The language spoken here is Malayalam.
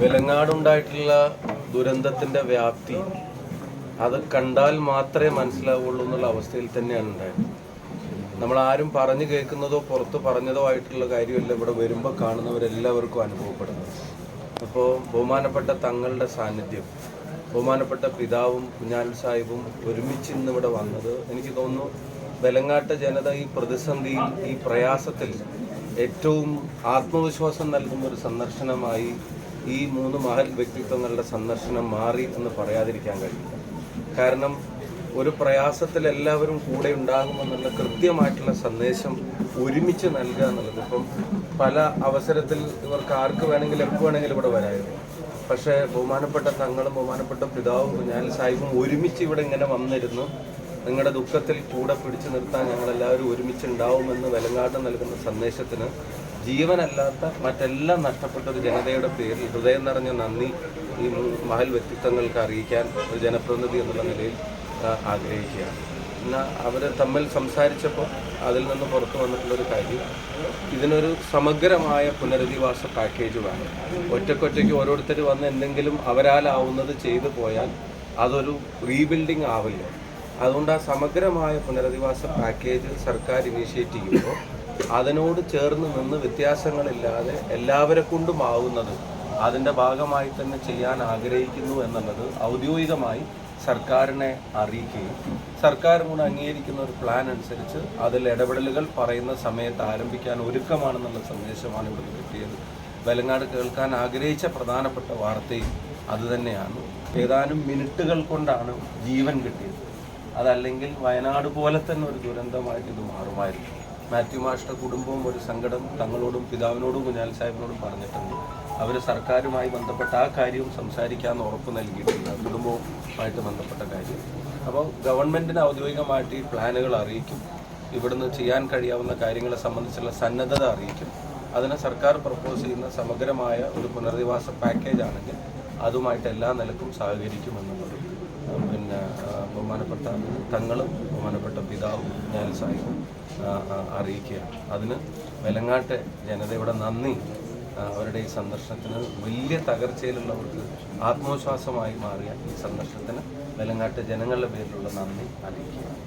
വെലങ്ങാടുണ്ടായിട്ടുള്ള ദുരന്തത്തിന്റെ വ്യാപ്തി അത് കണ്ടാൽ മാത്രമേ മനസ്സിലാവുള്ളൂ എന്നുള്ള അവസ്ഥയിൽ തന്നെയാണ് ഉണ്ടായത്. നമ്മൾ ആരും പറഞ്ഞു കേൾക്കുന്നതോ പുറത്ത് പറഞ്ഞതോ ആയിട്ടുള്ള കാര്യമല്ല ഇവിടെ വരുമ്പോൾ കാണുന്നവരെല്ലാവർക്കും അനുഭവപ്പെടുന്നത്. അപ്പോൾ ബഹുമാനപ്പെട്ട തങ്ങളുടെ സാന്നിധ്യം ബഹുമാനപ്പെട്ട പിതാവും കുഞ്ഞാൽ സാഹിബും ഒരുമിച്ച് ഇന്ന് ഇവിടെ വന്നത് എനിക്ക് തോന്നുന്നു വെലങ്ങാട്ട ജനത ഈ പ്രതിസന്ധിയിൽ ഈ പ്രയാസത്തിൽ ഏറ്റവും ആത്മവിശ്വാസം നൽകുന്ന ഒരു സന്ദർശനമായി ഈ മൂന്ന് മഹൽ വ്യക്തിത്വങ്ങളുടെ സന്ദർശനം മാറി എന്ന് പറയാതിരിക്കാൻ കഴിയില്ല. കാരണം ഒരു പ്രയാസത്തിൽ എല്ലാവരും കൂടെ ഉണ്ടാകുമെന്നുള്ള കൃത്യമായിട്ടുള്ള സന്ദേശം ഒരുമിച്ച് നൽകുക എന്നുള്ളത് ഇപ്പം പല അവസരത്തിൽ ഇവർക്ക് ആർക്ക് വേണമെങ്കിലും എപ്പോൾ വേണമെങ്കിലും ഇവിടെ വരായിരുന്നു. പക്ഷേ ബഹുമാനപ്പെട്ട തങ്ങളും ബഹുമാനപ്പെട്ട പിതാവും കുഞ്ഞാൽ സാഹിബും ഒരുമിച്ച് ഇവിടെ ഇങ്ങനെ വന്നിരുന്നു. നിങ്ങളുടെ ദുഃഖത്തിൽ കൂടെ പിടിച്ചു നിർത്താൻ ഞങ്ങളെല്ലാവരും ഒരുമിച്ച് ഉണ്ടാവുമെന്ന് വിലങ്ങാട്ടം നൽകുന്ന സന്ദേശത്തിന് ജീവനല്ലാത്ത മറ്റെല്ലാം നഷ്ടപ്പെട്ടത് ജനതയുടെ പേരിൽ ഹൃദയം നിറഞ്ഞ നന്ദി ഈ മഹൽ വ്യക്തിത്വങ്ങൾക്ക് അറിയിക്കാൻ ഒരു ജനപ്രതിനിധി എന്നുള്ള നിലയിൽ ആഗ്രഹിക്കുക ആഗ്രഹിക്കുകയാണ്. എന്നാൽ അവർ തമ്മിൽ സംസാരിച്ചപ്പോൾ അതിൽ നിന്ന് പുറത്തു വന്നിട്ടുള്ളൊരു കാര്യം ഇതിനൊരു സമഗ്രമായ പുനരധിവാസ പാക്കേജ് വേണം. ഒറ്റക്കൊറ്റയ്ക്ക് ഓരോരുത്തർ വന്ന് എന്തെങ്കിലും അവരാലാവുന്നത് ചെയ്തു പോയാൽ അതൊരു റീബിൽഡിംഗ് ആവില്ല. അതുകൊണ്ട് ആ സമഗ്രമായ പുനരധിവാസ പാക്കേജ് സർക്കാർ ഇനീഷ്യേറ്റ് ചെയ്യുമ്പോൾ അതിനോട് ചേർന്ന് നിന്ന് വ്യത്യാസങ്ങളില്ലാതെ എല്ലാവരെ കൊണ്ടും ആവുന്നത് അതിന്റെ ഭാഗമായി തന്നെ ചെയ്യാൻ ആഗ്രഹിക്കുന്നു എന്നുള്ളത് ഔദ്യോഗികമായി സർക്കാരിനെ അറിയിക്കുകയും സർക്കാരും കൂടെ അംഗീകരിക്കുന്ന ഒരു പ്ലാൻ അനുസരിച്ച് അതിൽ ഇടപെടലുകൾ പറയുന്ന സമയത്ത് ആരംഭിക്കാൻ ഒരുക്കമാണെന്നുള്ള സന്ദേശമാണ് ഇവിടെ കിട്ടിയത്. വെലങ്ങാട് കേൾക്കാൻ ആഗ്രഹിച്ച പ്രധാനപ്പെട്ട വാർത്തയും അതുതന്നെയാണ് ഏതാനും മിനിറ്റുകൾ കൊണ്ടാണ് ജീവൻ കിട്ടിയത്. അതല്ലെങ്കിൽ വയനാട് പോലെ തന്നെ ഒരു ദുരന്തമായിട്ട് ഇത് മാറുമായിരുന്നു മാത്യു മാഷ്ട കുടുംബവും ഒരു സങ്കടം തങ്ങളോടും പിതാവിനോടും കുഞ്ഞാൽ സാഹിബിനോടും പറഞ്ഞിട്ടുണ്ട്. അവർ സർക്കാരുമായി ബന്ധപ്പെട്ട ആ കാര്യവും സംസാരിക്കാമെന്ന് ഉറപ്പ് നൽകിയിട്ടുണ്ട്. കുടുംബവുമായിട്ട് ബന്ധപ്പെട്ട കാര്യം. അപ്പോൾ ഗവൺമെന്റിന് ഔദ്യോഗികമായിട്ട് ഈ പ്ലാനുകൾ അറിയിക്കും. ഇവിടുന്ന് ചെയ്യാൻ കഴിയാവുന്ന കാര്യങ്ങളെ സംബന്ധിച്ചുള്ള സന്നദ്ധത അറിയിക്കും. അതിന് സർക്കാർ പ്രപ്പോസ് ചെയ്യുന്ന സമഗ്രമായ ഒരു പുനരധിവാസ പാക്കേജ് ആണെങ്കിൽ അതുമായിട്ട് എല്ലാ നിലക്കും സഹകരിക്കുമെന്നുള്ളത് ബഹുമാനപ്പെട്ട തങ്ങളും ബഹുമാനപ്പെട്ട പിതാവും ഞാൻ സാഹിബും അറിയിക്കുകയാണ്. അതിന് വെലങ്ങാട്ടെ ജനതയുടെ നന്ദി. അവരുടെ ഈ സന്ദർശനത്തിന് വലിയ തകർച്ചയിലുള്ളവർക്ക് ആത്മവിശ്വാസമായി മാറിയ ഈ സന്ദർശനത്തിന് വെലങ്ങാട്ടെ ജനങ്ങളുടെ പേരിലുള്ള നന്ദി അറിയിക്കുകയാണ്.